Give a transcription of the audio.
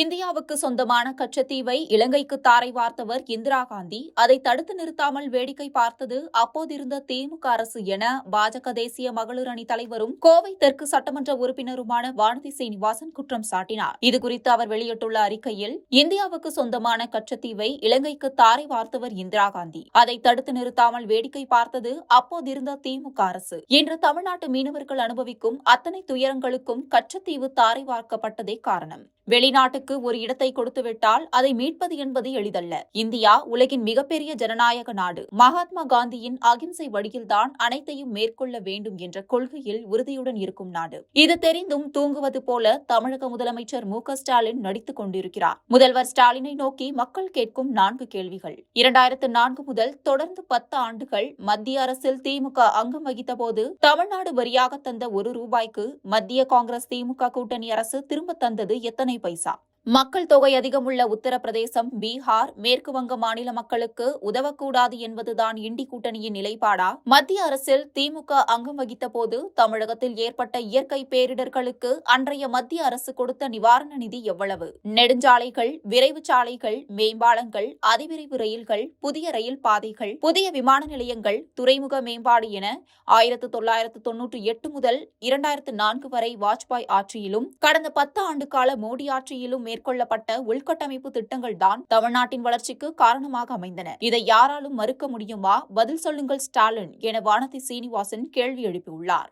இந்தியாவுக்கு சொந்தமான கச்சத்தீவை இலங்கைக்கு தாரை வார்த்தவர் இந்திரா காந்தி. அதை தடுத்து நிறுத்தாமல் வேடிக்கை பார்த்தது அப்போதிருந்த திமுக அரசு என பாஜக தேசிய மகளிர் அணி தலைவரும் கோவை தெற்கு சட்டமன்ற உறுப்பினருமான வானதி சீனிவாசன் குற்றம் சாட்டினார். இதுகுறித்து அவர் வெளியிட்டுள்ள அறிக்கையில் இந்தியாவுக்கு சொந்தமான கச்சத்தீவை இலங்கைக்கு தாரை வார்த்தவர் இந்திரா காந்தி. அதை தடுத்து நிறுத்தாமல் வேடிக்கை பார்த்தது அப்போதிருந்த திமுக அரசு. இன்று தமிழ்நாட்டு மீனவர்கள் அனுபவிக்கும் அத்தனை துயரங்களுக்கும் கச்சத்தீவு தாரை வார்க்கப்பட்டதே காரணம். வெளிநாட்டுக்கு ஒரு இடத்தை கொடுத்துவிட்டால் அதை மீட்பது என்பது எளிதல்ல. இந்தியா உலகின் மிகப்பெரிய ஜனநாயக நாடு. மகாத்மா காந்தியின் அகிம்சை வழியில்தான் அனைத்தையும் மேற்கொள்ள வேண்டும் என்ற கொள்கையில் உறுதியுடன் இருக்கும் நாடு. இது தெரிந்தும் தூங்குவது போல தமிழக முதலமைச்சர் மு ஸ்டாலின் நடித்துக் கொண்டிருக்கிறார். முதல்வர் ஸ்டாலினை நோக்கி மக்கள் கேட்கும் நான்கு கேள்விகள். இரண்டாயிரத்து நான்கு முதல் தொடர்ந்து பத்து ஆண்டுகள் மத்திய அரசில் திமுக அங்கம் வகித்த போது தமிழ்நாடு வரியாக தந்த ஒரு ரூபாய்க்கு மத்திய காங்கிரஸ் திமுக கூட்டணி அரசு திரும்ப தந்தது எத்தனை पैसा। மக்கள் தொகை அதிகமுள்ள உத்தரப்பிரதேசம் பீகார் மேற்கு வங்க மாநில மக்களுக்கு உதவக்கூடாது என்பதுதான் இண்டி கூட்டணியின் நிலைப்பாடா? மத்திய அரசில் திமுக அங்கம் வகித்த போது தமிழகத்தில் ஏற்பட்ட இயற்கை பேரிடர்களுக்கு அன்றைய மத்திய அரசு கொடுத்த நிவாரண நிதி எவ்வளவு? நெடுஞ்சாலைகள் விரைவு சாலைகள் மேம்பாலங்கள் அதிவிரைவு ரயில்கள் புதிய ரயில் பாதைகள் புதிய விமான நிலையங்கள் துறைமுக மேம்பாடு என ஆயிரத்து தொள்ளாயிரத்து தொன்னூற்றி எட்டு முதல் இரண்டாயிரத்து நான்கு வரை வாஜ்பாய் ஆட்சியிலும் கடந்த பத்து ஆண்டு கால மோடி ஆட்சியிலும் மேற்கொள்ளப்பட்ட உள்கட்டமைப்பு திட்டங்கள் தான் தமிழ்நாட்டின் வளர்ச்சிக்கு காரணமாக அமைந்தன. இதை யாராலும் மறுக்க முடியுமா? பதில் சொல்லுங்கள் ஸ்டாலின் என வானதி சீனிவாசன் கேள்வி எழுப்பியுள்ளார்.